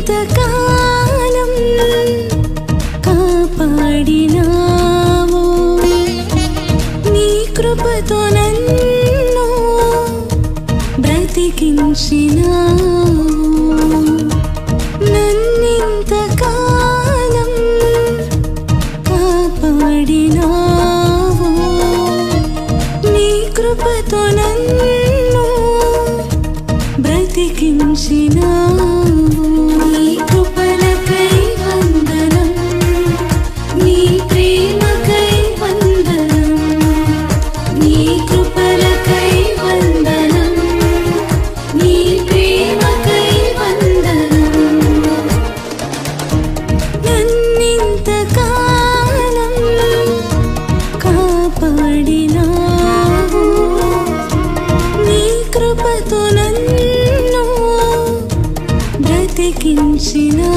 నన్నింతకాలం కాపాడినావు. నీ కృపతో నన్ను బ్రతికించినావు. నన్నింతకాలం కాపాడినావు. నీ కృపతో నన్ను ప్రేమతో నన్ను బ్రతికించినా.